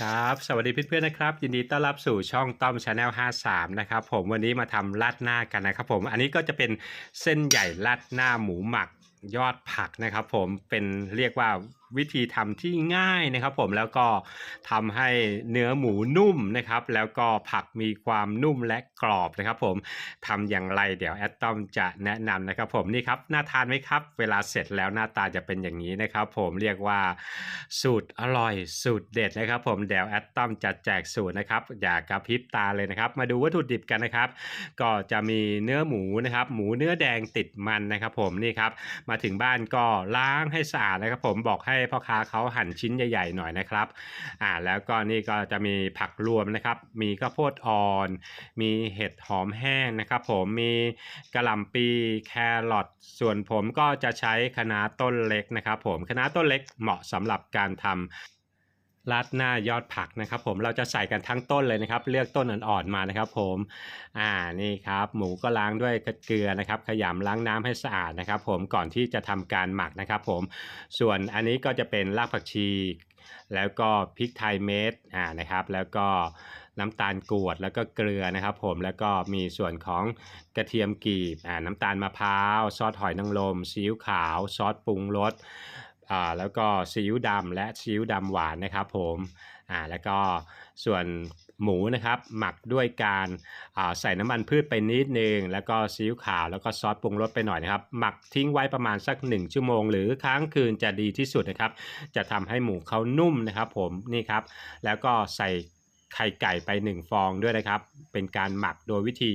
ครับ สวัสดีเพื่อนๆนะครับ ยินดีต้อนรับสู่ช่องต้อมชาแนล53 นะครับผมวันนี้มาทำราดหน้ากันนะครับผมอันนี้ก็จะเป็นเส้นใหญ่ราดหน้าหมูหมักยอดผักนะครับผมเป็นเรียกว่าวิธีทำที่ง่ายนะครับผมแล้วก็ทำให้เนื้อหมูนุ่มนะครับ แล้วก็ผักมีความนุ่มและกรอบนะครับ ผมทำอย่างไรเดี๋ยวแอดต้อมจะแนะนำนะครับ ผมนี่ครับน่าทานไหมครับ เวลาเสร็จแล้วหน้าตาจะเป็นอย่างนี้นะครับ ผมเรียกว่าสูตรอร่อยสูตรเด็ดนะครับ ผมเดี๋ยวแอดต้อมจะแจกสูตรนะครับ อย่ากระพริบตาเลยนะครับ มาดูวัตถุดิบกันนะครับ ก็จะมีเนื้อหมูนะครับ หมูเนื้อแดงติดมันนะครับ ผมนี่ครับมาถึงบ้านก็ล้างให้สะอาดนะครับ ผมบอกให้ให้พ่อค้าเขาหั่นชิ้นใหญ่ๆหน่อยนะครับอ่าแล้วก็นี่ก็จะมีผักรวมนะครับ มีข้าวโพดอ่อน มีเห็ดหอมแห้งนะครับ ผมมีกระหล่ำปีแครอทส่วนผมก็จะใช้คะน้าต้นเล็กนะครับ ผมคะน้าต้นเล็กเหมาะสำหรับการทำ ราดหน้ายอดผักนะครับ ผมเราจะใส่กันทั้งต้นเลยนะครับ เลือกต้นอ่อนๆมานะครับ ผมอ่านี่ครับ หมูก็ล้างด้วยเกลือนะครับ ขยำล้างน้ำให้สะอาดนะครับ ผมก่อนที่จะทำการหมักนะครับ ผมส่วนอันนี้ก็จะเป็นรากผักชี แล้วก็พริกไทยเม็ดอ่านะครับ แล้วก็น้ำตาลกรวดแล้วก็เกลือนะครับ ผมแล้วก็มีส่วนของกระเทียมกรีบอ่าน้ำตาลมะพร้าว ซอสหอยนางรมซีอิ๊วขาว ซอสปรุงรส อ่าแล้วก็ซีอิ๊วดำและซีอิ๊วดำหวานนะครับผมอ่าแล้วก็ส่วนหมูนะครับหมักด้วยการาใส่น้ำมันพืชไปนิดนึง แล้วก็ซีอิ๊วขาวแล้วก็ซอสปรุงรสไปหน่อยนะครับ หมักทิ้งไว้ประมาณสัก 1 ชั่วโมง หรือค้างคืนจะดีที่สุดนะครับ จะทำให้หมูเขานุ่มนะครับผมนี่ครับ แล้วก็ใส่ไข่ไก่ไป 1 ฟองด้วยนะครับ เป็นการหมักโดยวิธี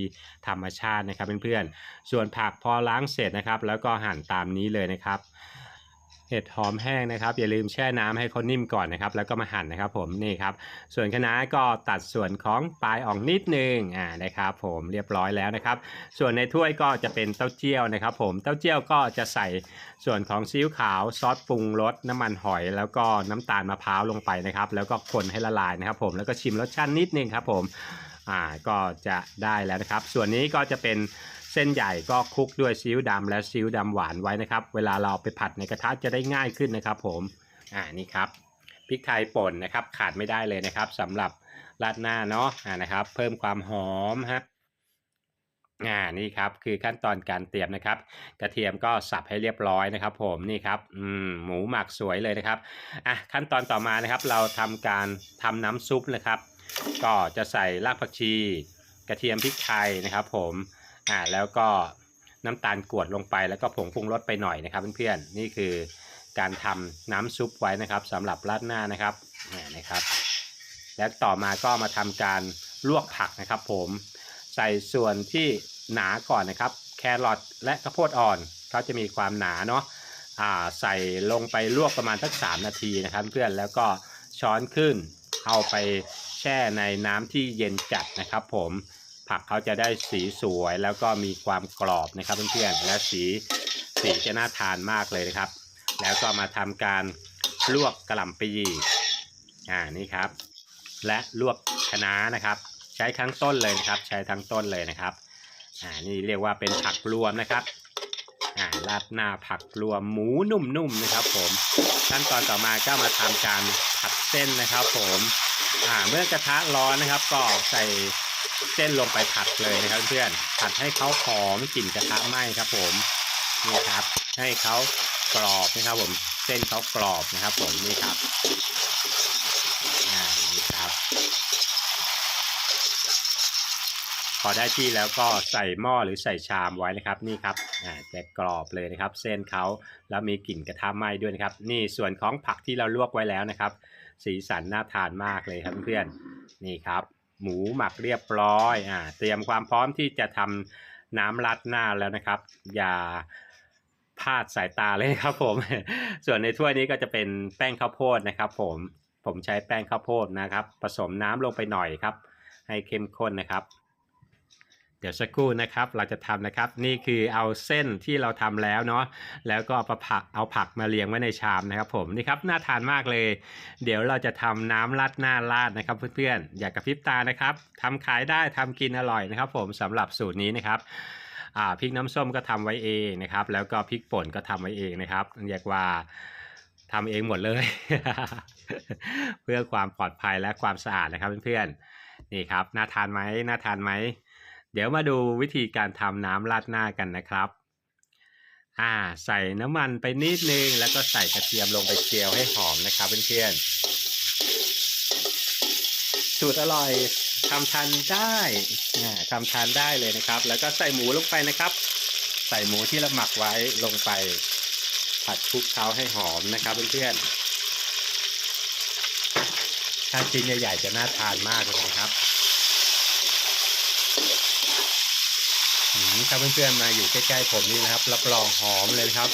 ธรรมชาตินะครับเพื่อนๆส่วนผักพอล้างเสร็จนะครับ แล้วก็หั่นตามนี้เลยนะครับ เห็ดหอมแห้งนะครับ อย่าลืมแช่น้ำให้เขานิ่มก่อนนะครับ แล้วก็มาหั่นนะครับผมนี่ครับ ส่วนคะน้าก็ตัดส่วนของปลายออกนิดนึงอ่านะครับผมเรียบร้อยแล้วนะครับ ส่วนในถ้วยก็จะเป็นเต้าเจี้ยวนะครับ ผมเต้าเจี้ยวก็จะใส่ส่วนของซีอิ๊วขาวซอสปรุงรสน้ำมันหอย แล้วก็น้ำตาลมะพร้าวลงไปนะครับ แล้วก็คนให้ละลายนะครับ ผมแล้วก็ชิมรสชาตินิดนึงครับผมอ่าก็จะได้แล้วนะครับ ส่วนนี้ก็จะเป็น เส้นใหญ่ก็คลุกด้วยซีอิ๊วดำและซีอิ๊วดำหวานไว้นะครับ เวลาเราไปผัดในกระทะจะได้ง่ายขึ้นนะครับ ผมอ่านี่ครับพริกไทยป่นนะครับ ขาดไม่ได้เลยนะครับสำหรับราดหน้าเนาะอ่านะครับ เพิ่มความหอมฮะอ่านี่ครับคือขั้นตอนการเตรียมนะครับ กระเทียมก็สับให้เรียบร้อยนะครับ ผมนี่ครับอืมหมูหมักสวยเลยนะครับอะขั้นตอนต่อมานะครับ เราทำการทำน้ำซุปนะครับ ก็จะใส่รากผักชี กระเทียมพริกไทยนะครับ ผม อ่าแล้วก็น้ำตาลกวดลงไปแล้วก็ผงปรุงรสไปหน่อยนะครับเพื่อนๆนี่คือการทำน้ำซุปไว้นะครับสำหรับราดหน้านะครับอ่นะครับ แล้วต่อมาก็มาทำการลวกผักนะครับผมใส่ส่วนที่หนาก่อนนะครับ แครอทและข้าวโพดอ่อนเขาจะมีความหนาเนาะอ่าใส่ลงไปลวกประมาณสัก3นาทีนะครับ เพื่อนแล้วก็ช้อนขึ้นเอาไปแช่ในน้ำที่เย็นจัดนะครับ ผม ผักเขาจะได้สีสวยแล้วก็มีความกรอบนะครับเพื่อนๆและสีสีจะน่าทานมากเลยนะครับ แล้วก็มาทำการลวกกระหล่ำปีอ่านี่ครับ และลวกคะน้านะครับ ใช้ทั้งต้นเลยนะครับ ใช้ทั้งต้นเลยนะครับอ่านี่เรียกว่าเป็นผักรวมนะครับอ่าราดหน้าผักรวมหมูนุ่มๆนะครับ ผมขั้นตอนต่อมาก็มาทำการผัดเส้นนะครับ ผมอ่าเมื่อกระทะร้อนนะครับ ก็ใส่ เส้นลงไปผัดเลยนะครับเพื่อนผัดให้เขาหอมกลิ่นกระทะไหม้ครับ ผมนี่ครับ ให้เขากรอบนะครับ ผมเส้นเขากรอบนะครับ ผมนี่ครับอ่านี่ครับ พอได้ที่แล้วก็ใส่หม้อหรือใส่ชามไว้นะครับ นี่ครับอ่าจะกรอบเลยนะครับ เส้นเขาแล้วมีกลิ่นกระทะไหม้ด้วยนะครับ นี่ส่วนของผักที่เราลวกไว้แล้วนะครับ สีสันน่าทานมากเลยครับเพื่อนนี่ครับ หมูหมักเรียบร้อยอ่าเตรียมความพร้อมที่จะทำน้ำรัดหน้าแล้วนะครับ อย่าพลาดสายตาเลยครับผม ส่วนในถ้วยนี้ก็จะเป็นแป้งข้าวโพดนะครับผมผมใช้แป้งข้าวโพดนะครับ ผสมน้ำลงไปหน่อยครับ ให้เข้มข้นนะครับ เดี๋ยวสักครู่นะครับเราจะทำนะครับ นี่คือเอาเส้นที่เราทำแล้วเนาะแล้วก็เอาผักเอาผักมาเรียงไว้ในชามนะครับผมนี่ครับน่าทานมากเลย เดี๋ยวเราจะทำน้ำราดหน้าราดนะครับ เพื่อนๆอย่ากระพริบตานะครับทำขายได้ทำกินอร่อยนะครับ ผมสำหรับสูตรนี้นะครับอ่าพริกน้ำส้มก็ทำไว้เองนะครับ แล้วก็พริกป่นก็ทำไว้เองนะครับเรียกว่าทำเองหมดเลย เพื่อความปลอดภัยและความสะอาดนะครับเพื่อนๆนี่ครับน่าทานไหมน่าทานไหม เดี๋ยวมาดูวิธีการทำน้ำราดหน้ากันนะครับ อ่า ใส่น้ำมันไปนิดนึง แล้วก็ใส่กระเทียมลงไปเจียวให้หอมนะครับเพื่อนๆ สูตรอร่อยทำทานได้ทำทานได้เลยนะครับ แล้วก็ใส่หมูลงไปนะครับ ใส่หมูที่เราหมักไว้ลงไปผัดคลุกเคล้าให้หอมนะครับเพื่อนๆถ้าชิ้นใหญ่ๆจะน่าทานมากเลยนะครับอืม ถ้าเพื่อนๆมาอยู่ใกล้ๆผมนี่นะครับ รับรองหอมเลยนะครับ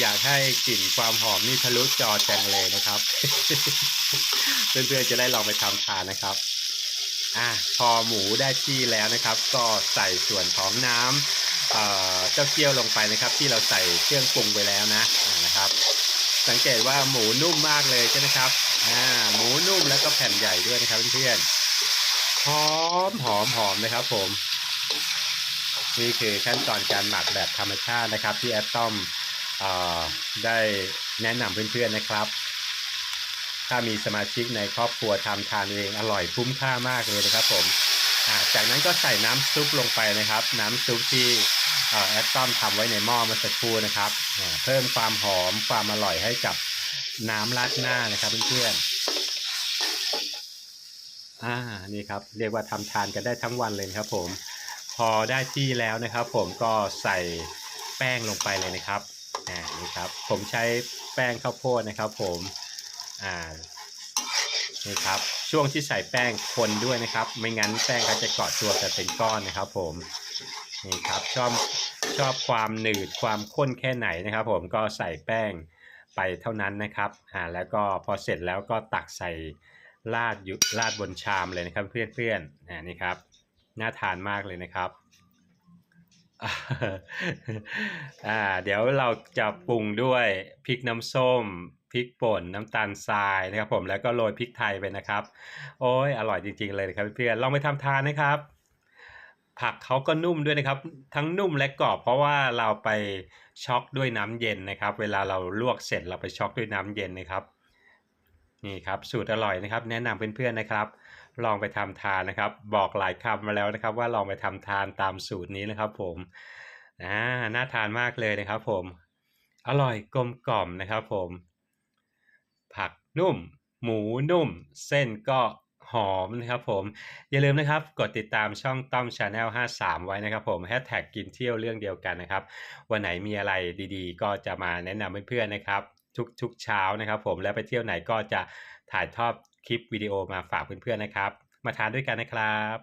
อยากให้กลิ่นความหอมนี่ทะลุจอแจงเลยนะครับ เพื่อนๆจะได้ลองไปทำทานนะครับอะพอหมูได้ที่แล้วนะครับ ก็ใส่ส่วนของน้ำเอ่อเจ้าเจี้ยวลงไปนะครับ ที่เราใส่เครื่องปรุงไปแล้วนะนะครับ สังเกตว่าหมูนุ่มมากเลยใช่ไหมครับอ่าหมูนุ่มแล้วก็แผ่นใหญ่ด้วยนะครับเพื่อนๆหอมหอมหอมนะครับผม นี่คือขั้นตอนการหมักแบบธรรมชาตินะครับ ที่แอดต้อมอได้แนะนำเพื่อนๆนะครับ ถ้ามีสมาชิกในครอบครัวทำทานเองอร่อยคุ้มค่ามากเลยนะครับผมจากนั้นก็ใส่น้ำซุปลงไปนะครับ น้ำซุปที่แอดต้อมทำไว้ในหม้อเมื่อสักครู่นะครับ เพิ่มความหอมความอร่อยให้กับน้ำราดหน้านะครับเพื่อนๆอ่านี่ครับ เรียกว่าทำทานกันได้ทั้งวันเลยนะครับผม อได้ที่แล้วนะครับ ผมก็ใส่แป้งลงไปเลยนะครับอ่านี่ครับ ผมใช้แป้งข้าวโพดนะครับ ผมอ่านี่ครับช่วงที่ใส่แป้งคนด้วยนะครับ ไม่งั้นแป้งเขาจะเกาะตัวกันเป็นก้อนนะครับ ผมนี่ครับชอบชอบความหนืดความข้นแค่ไหนนะครับ ผมก็ใส่แป้งไปเท่านั้นนะครับอ่าแล้วก็พอเสร็จแล้วก็ตักใส่ราดอยู่ราดบนชามเลยนะครับ เพื่อนๆอ่านี่ครับ น่าทานมากเลยนะครับอ่าเดี๋ยวเราจะปรุงด้วยพริกน้ำส้มพริกป่นน้ำตาลทรายนะครับผมแล้วก็โรยพริกไทยไปนะครับ โอ้ยอร่อยจริง ๆ เลยนะครับเพื่อนๆลองไปทำทานนะครับ ผักเขาก็นุ่มด้วยนะครับ ทั้งนุ่มและกรอบเพราะว่าเราไปช็อกด้วยน้ำเย็นนะครับ เวลาเราลวกเสร็จเราไปช็อกด้วยน้ำเย็นนะครับนี่ครับสูตรอร่อยนะครับ แนะนำเพื่อนๆนะครับ ลองไปทำทานนะครับ บอกหลายคำมาแล้วนะครับ ว่าลองไปทำทานตามสูตรนี้นะครับ ผมอ่าน่าทานมากเลยนะครับ ผม อร่อยกลมกล่อมนะครับ ผม ผักนุ่ม หมูนุ่ม เส้นก็หอมนะครับผม อย่าลืมนะครับกดติดตามช่องต้อมชาแนล53 ไว้นะครับผมแฮชแท็กกินเที่ยวเรื่องเดียวกันนะครับ วันไหนมีอะไรดีๆ ก็จะมาแนะนำเพื่อนๆนะครับ ทุกๆเช้านะครับผมแล้วไปเที่ยวไหนก็จะถ่ายทอด คลิปวิดีโอมาฝากเพื่อนๆนะครับ มาทานด้วยกันนะครับ